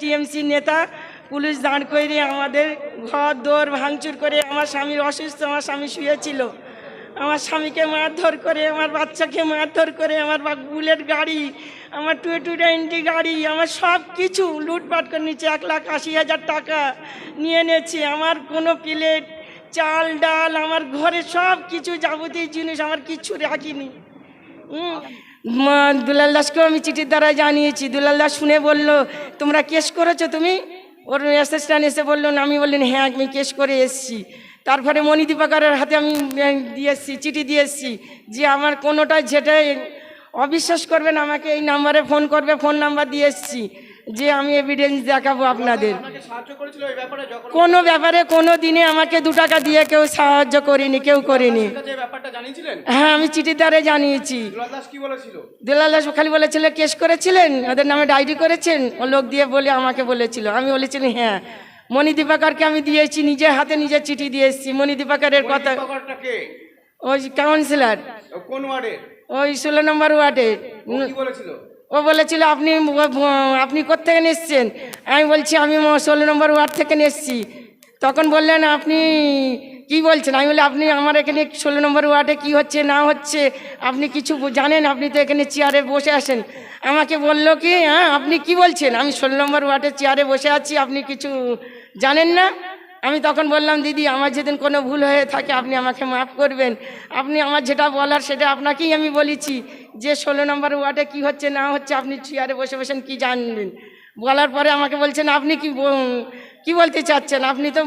TMC নেতা police দাঁড় করে আমাদের ঘর দৌড় ভাঙচুর করে আমার স্বামীর অসুস্থ আমার স্বামী শুয়েছিল। আমার স্বামীকে মারধর করে আমার বাচ্চাকে মারধর করে আমার বুলেট গাড়ি আমার টু টু টোয়েন্টি গাড়ি আমার সব কিছু লুটপাট করে নিচ্ছে এক লাখ আশি হাজার টাকা নিয়ে নিয়েছে আমার কোনো প্লেট চাল ডাল আমার ঘরে সব কিছু যাবতীয় জিনিস আমার কিচ্ছু রাখিনি। হুম, দুলাল দাসকেও আমি চিঠির দ্বারা জানিয়েছি। দুলাল দাস শুনে বলল, তোমরা কেস করেছ তুমি? ওর অ্যাসিস্ট্যান্ট এসে বলল আমি বললেন হ্যাঁ আমি কেস করে এসেছি। তারপরে মণিদীপাকারের হাতে আমি দিয়ে এসেছি, চিঠি দিয়ে এসেছি যে আমার কোনোটা যেটা অবিশ্বাস করবেন আমাকে এই নাম্বারে ফোন করবে ফোন নাম্বার দিয়ে এসেছি। যে আমি এভিডেন্স দেখাবো আপনাদের। কোনো ব্যাপারে কোনো দিনে আমাকে দু টাকা দিয়ে কেউ সাহায্য করিনি কেউ করিনি। হ্যাঁ আমি চিঠির দ্বারে জানিয়েছি। দুলাল দাস খালি বলেছিল? কেস করেছিলেন? ওদের নামে ডায়েরি করেছেন? ও লোক দিয়ে বলে আমাকে বলেছিল। আমি বলেছিলাম হ্যাঁ। মণি দীপাকরকে আমি দিয়েছি নিজের হাতে নিজের চিঠি দিয়ে এসেছি। মণি দীপাকরের কথা ওই কাউন্সিলর কোন ওয়ার্ডে ওই ষোলো নম্বর ওয়ার্ডে ও কি বলেছিল? ও বলেছিল, আপনি আপনি কোথেকে এসছেন আমি বলছি, আমি ষোলো নম্বর ওয়ার্ড থেকে এসেছি তখন বললেন, আপনি কি বলছেন? আমি বলি আপনি আমার এখানে ষোলো নম্বর ওয়ার্ডে কি হচ্ছে, না হচ্ছে? আপনি কিছু জানেন? আপনি তো এখানে চেয়ারে বসে আসেন আমাকে বলল কি হ্যাঁ আপনি কি বলছেন? আমি ষোলো নম্বর ওয়ার্ডে চেয়ারে বসে আছি, আপনি কিছু জানেন না? আমি তখন বললাম, দিদি, আমার যেদিন কোনো ভুল হয়ে থাকে, আপনি আমাকে মাফ করবেন। আপনি আমার যেটা বলার সেটা আপনাকেই আমি বলেছি। যে ষোলো নম্বর ওয়ার্ডে কি হচ্ছে, না হচ্ছে, আপনি চেয়ারে বসে বসেন, কি জানবেন? বলার পরে আমাকে বলছেন, আপনি কি কি বলতে চাচ্ছেন? আপনি তো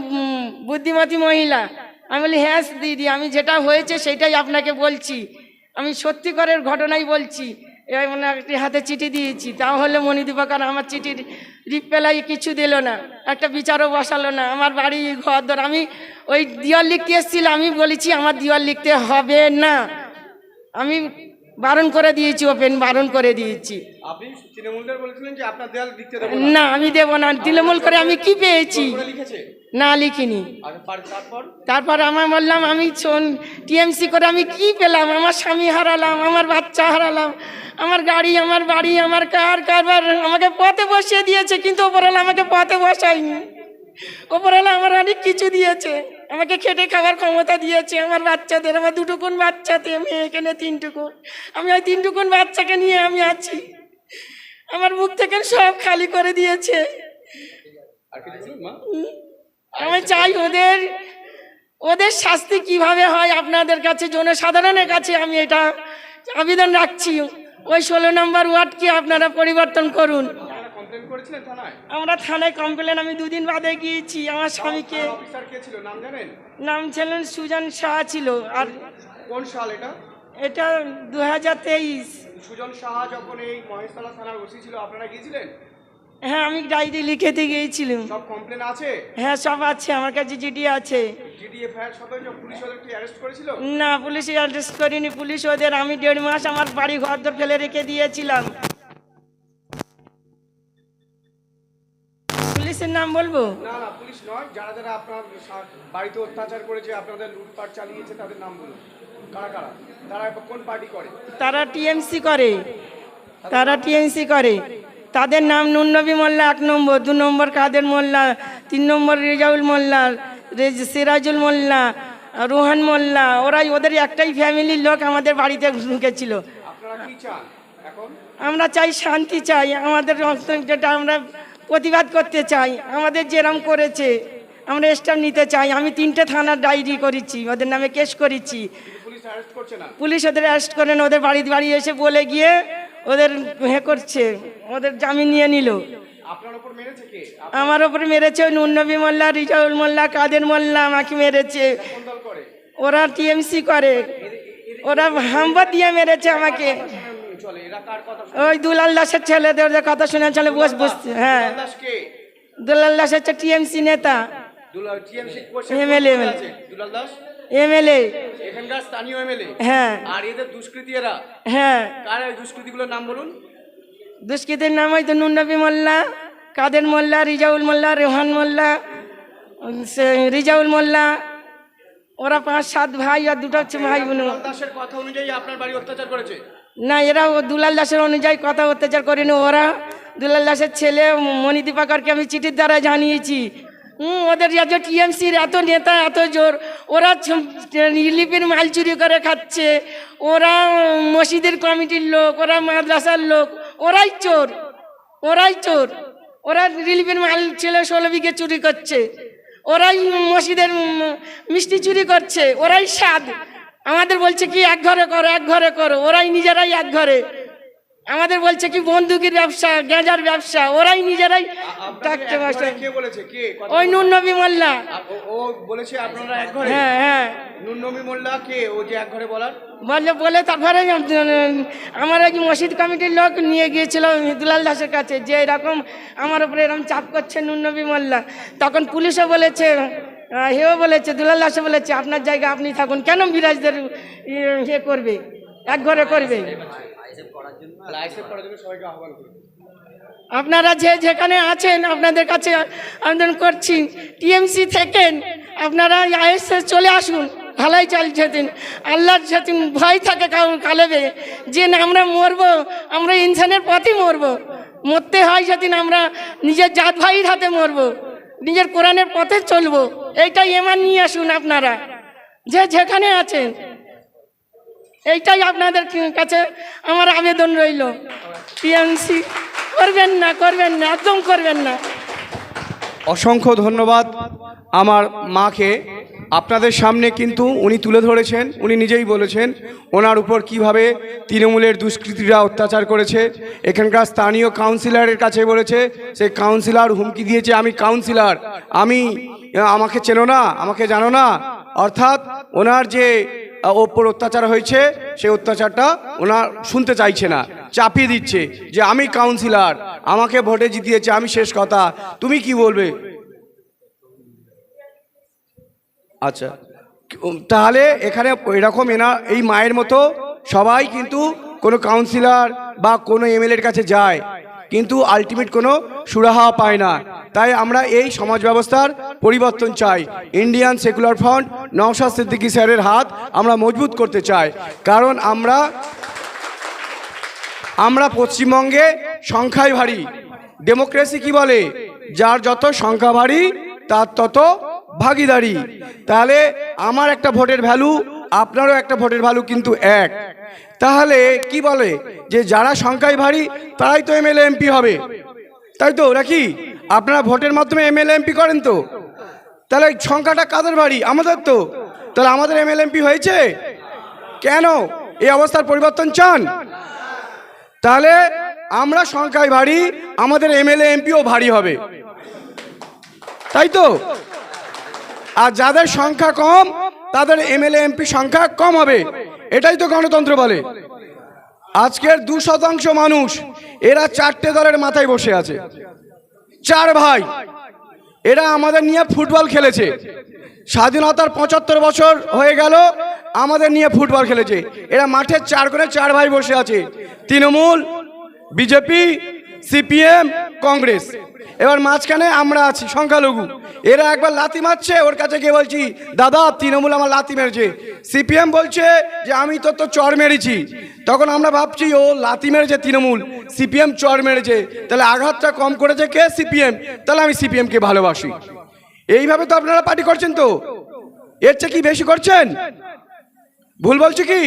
বুদ্ধিমতী মহিলা। আমি বলি হ্যাঁ দিদি, আমি যেটা হয়েছে সেটাই আপনাকে বলছি। আমি সত্যিকারের ঘটনাই বলছি। এবার মনে একটি হাতে চিঠি দিয়েছি। তাহলে মণিদীপাকার আমার চিঠির রিপ্লাই কিছু দিল না। একটা বিচারও বসালো না। আমার বাড়ি ঘর ধর আমি ওই দিওয়াল লিখতে এসেছিলাম। আমি বলেছি, আমার দিওয়াল লিখতে হবে না। আমি বারণ করে দিয়েছি ওপেন বারণ করে দিয়েছি। না। আমি দেবো না। তৃণমূল করে আমি কি পেয়েছি? না লিখিনি। তারপর? তারপর আমার বললাম আমি শোন টিএমসি করে আমি কি পেলাম? আমার স্বামী হারালাম আমার বাচ্চা হারালাম আমার গাড়ি আমার বাড়ি আমার কার কারবার আমাকে পথে বসিয়ে দিয়েছে কিন্তু ওপরওয়ালা আমাকে পথে বসায়নি। ওপরওয়ালা আমার অনেক কিছু দিয়েছে। আমাকে খেটে খাওয়ার ক্ষমতা দিয়েছে। আমার বাচ্চাদের, আমার দুটুকুন বাচ্চাতে আমি এখানে তিনটুকুন। আমি ওই তিনটুকুন বাচ্চাকে নিয়ে আমি আছি। আমার মুখ থেকে সব খালি করে দিয়েছে। আমি চাই ওদের ওদের শাস্তি কীভাবে হয় আপনাদের কাছে, জনসাধারণের কাছে আমি এটা আবেদন রাখছি। ওই ষোলো নম্বর ওয়ার্ডকে আপনারা পরিবর্তন করুন। কমপ্লেন করেছিলেন থানায়? আমরা থানায় কমপ্লেন আমি দুদিন বাদে গিয়েছি আমার স্বামীকে। অফিসার কে ছিল? নাম জানেন? নাম ছিলেন সুজন শাহ ছিল আর কোন সাল এটা? এটা দু হাজার তেইশ। সুজন সাহা যখন এই মহেশতলা থানার ওসি ছিল আপনারা গিয়েছিলেন? হ্যাঁ আমি ডায়েরি লিখেতে গিয়েছিলাম। সব কমপ্লেন আছে? হ্যাঁ সব আছে আমার কাছে জিডি আছে। করেছিল? না পুলিশ অ্যারেস্ট করিনি। পুলিশ ওদের আমি দেড় মাস আমার বাড়ি ঘর ফেলে রেখে দিয়েছিলাম। পুলিশের নাম বলব? না না পুলিশ নয় যারা যারা আপনার বাড়িতে অত্যাচার করেছে আপনাদের লুটপাট চালিয়েছে তাদের নাম বলুন। কারা কারা? তারা কোন পার্টি করে? তারা টিএমসি করে। তারা টিএমসি করে। তাদের নাম নুনবী মোল্লা এক নম্বর দু নম্বর কাদের মোল্লা তিন নম্বর রেজাউল মোল্লা রেজ- সিরাজুল মোল্লা রোহান মোল্লা ওরাই ওদের একটাই ফ্যামিলির লোক আমাদের বাড়িতে ঢুকেছিল। আমরা চাই শান্তি চাই আমাদের যেটা আমরা প্রতিবাদ করতে চাই। আমাদের যেরম করেছে আমরা স্টাফ নিতে চাই। আমি তিনটে থানার ডায়েরি করেছি ওদের নামে কেস করেছি। পুলিশ অ্যারেস্ট করছে না? ওদের অ্যারেস্ট করেন ওদের বাড়ি বাড়ি এসে বলে গিয়ে ওদের হে করছে ওদের জামিন নিয়ে নিল। আপনার ওপর মেরেছে আমার ওপরে মেরেছে ওই নুনবী মোল্লা রিজাউল মোল্লা কাদের মোল্লা আমাকে মেরেছে। ওরা টিএমসি করে। ওরা হাম্বা দিয়ে মেরেছে আমাকে। ওই দুলাল দাসের ছেলেদের কথা শুনে চলে বস বসছে হ্যাঁ। দুলাল দাস হচ্ছে টিএমসি নেতা। এমএলএ এখানকার স্থানীয় এমএলএ? হ্যাঁ। আর এদের দুষ্কৃতী এরা? হ্যাঁ। কার দুষ্কৃতিগুলোর নাম বলুন? দুষ্কৃতের নাম হয়তো মোল্লা কাদের মোল্লা রিজাউল মোল্লা রেহান মোল্লা রিজাউল মোল্লা। ওরা পাঁচ সাত ভাই আর দুটো হচ্ছে ভাই বোন। দাসের কথা অনুযায়ী আপনার বাড়ি অত্যাচার করেছে? না, এরা দুলাল দাসের অনুযায়ী কথা অত্যাচার করেনি। ওরা দুলাল দাসের ছেলে মণি দীপাকরকে আমি চিঠির দ্বারা জানিয়েছি। ওদের এত টিএমসির এত নেতা, এত জোর, ওরা রিলিফের মাল চুরি করে খাচ্ছে। ওরা মসজিদের কমিটির লোক, ওরা মাদ্রাসার লোক, ওরাই চোর ওরাই চোর। ওরা রিলিফের মাল ছেলে ষোলো বিঘে চুরি করছে। ওরাই মসজিদের মিষ্টি চুরি করছে। ওরাই স্বাদ। আমাদের বলছে কি এক ঘরে করো এক ঘরে করো ওরাই নিজেরাই এক ঘরে। আমাদের বলছে কি বন্দুকের ব্যবসা গাঁজার ব্যবসা ওরাই নিজেরাই থাকতে কে ওই নুন নবী মোল্লা। ও- বলেছে আপনারা এক ঘরে? হ্যাঁ হ্যাঁ। নুননবী মোল্লা কে? ও যে এক ঘরে বলার? বললে বলে তারপরে আমার ওই মসজিদ কমিটির লোক নিয়ে গিয়েছিল দুলাল দাসের কাছে যে এরকম আমার উপরে এরকম চাপ করছে নুননবী মোল্লা। তখন পুলিশও বলেছে হেও বলেছে দুলাল দাসও বলেছে আপনার জায়গা আপনি থাকুন। কেন বিরাজদের ইয়ে ইয়ে করবে? এক ঘরে করবে? আপনারা যে যেখানে আছেন আপনাদের কাছে আবেদন করছি। টিএমসি থেকেন আপনারা আইএসএ চলে আসুন ভালোই চলছে দিন আল্লাহর যেদিন ভয় থাকে কালেবে যে আমরা মরবো আমরা ইনসানের পথে মরবো। মরতে হয় যেদিন আমরা নিজের জাত ভাইয়ের হাতে মরবো। নিজের কোরআনের পথে চলবো, এইটাই এমান নিয়ে আসুন আপনারা। যে যেখানে আছেন, এইটাই আপনাদের কাছে আমার আবেদন রইল। টিএমসি, করবেন না করবেন না, একদম করবেন না। অসংখ্য ধন্যবাদ আমার মাকে। আপনাদের সামনে কিন্তু উনি তুলে ধরেছেন, উনি নিজেই বলেছেন ওনার উপর কীভাবে তৃণমূলের দুষ্কৃতীরা অত্যাচার করেছে। এখানকার স্থানীয় কাউন্সিলরের কাছে বলেছে সেই কাউন্সিলর হুমকি দিয়েছে, আমি কাউন্সিলর। আমি, আমাকে চেনো না, আমাকে জানো না। অর্থাৎ ওনার যে ওপর অত্যাচার হয়েছে সেই অত্যাচারটা ওনার শুনতে চাইছে না, চাপিয়ে দিচ্ছে যে, আমি কাউন্সিলর, আমাকে ভোটে জিতিয়েছে, আমি শেষ কথা। তুমি কি বলবে? আচ্ছা। তাহলে এখানে এরকম এনা, এই মায়ের মতো সবাই কিন্তু কোনো কাউন্সিলর বা কোনো এমএলএর কাছে যায়, কিন্তু আলটিমেট কোনো সুরাহা পায় না। তাই আমরা এই সমাজ ব্যবস্থার পরিবর্তন চাই। Indian secular front Naushad Siddiqui স্যারের হাত আমরা মজবুত করতে চাই। কারণ আমরা আমরা পশ্চিমবঙ্গে সংখ্যায় ভারী। ডেমোক্রেসি কি বলে? যার যত সংখ্যা ভারী, তার তত ভাগিদারি। তাহলে আমার একটা ভোটের ভ্যালু, আপনারও একটা ভোটের ভ্যালু কিন্তু এক। তাহলে কি বলে যে যারা সংখ্যায় ভারী, তারাই তো এমএলএ এমপি হবে। তাই তো, নাকি? আপনারা ভোটের মাধ্যমে এমএলএ এমপি করেন তো। তাহলে সংখ্যাটা কাদের ভারী? আমাদের তো। তাহলে আমাদের এমএলএ এমপি হয়েছে? কেন? এই অবস্থার পরিবর্তন চান? তাহলে আমরা সংখ্যায় ভারী, আমাদের এমএলএ এমপিও ভারী হবে। তাই তো? আর যাদের সংখ্যা কম, তাদের এমএলএ, এমপি সংখ্যা কম হবে। এটাই তো গণতন্ত্র বলে। আজকের দু শতাংশ মানুষ, এরা চারটে দলের মাথায় বসে আছে। চার ভাই, এরা আমাদের নিয়ে ফুটবল খেলেছে। স্বাধীনতার পঁচাত্তর বছর হয়ে গেল, আমাদের নিয়ে ফুটবল খেলেছে। এরা মাঠে চার করে চার ভাই বসে আছে। Trinamool, BJP CPM, Congress. এবার মাঝখানে আমরা আছি সংখ্যালঘু। এরা একবার লাতি মারছে, ওর কাছে গিয়ে বলছি, দাদা, তৃণমূল আমার লাতি মেরেছে। সিপিএম বলছে যে, আমি তো তো চর মেরেছি। তখন আমরা ভাবছি, ও লাতি মেরেছে তৃণমূল, সিপিএম চর মেরেছে। তাহলে আঘাতটা কম করেছে কে সিপিএম? তাহলে আমি সিপিএমকে ভালোবাসি। এইভাবে তো আপনারা পার্টি করছেন তো? এর চেয়ে কি বেশি করছেন? ভুল বলছি কি?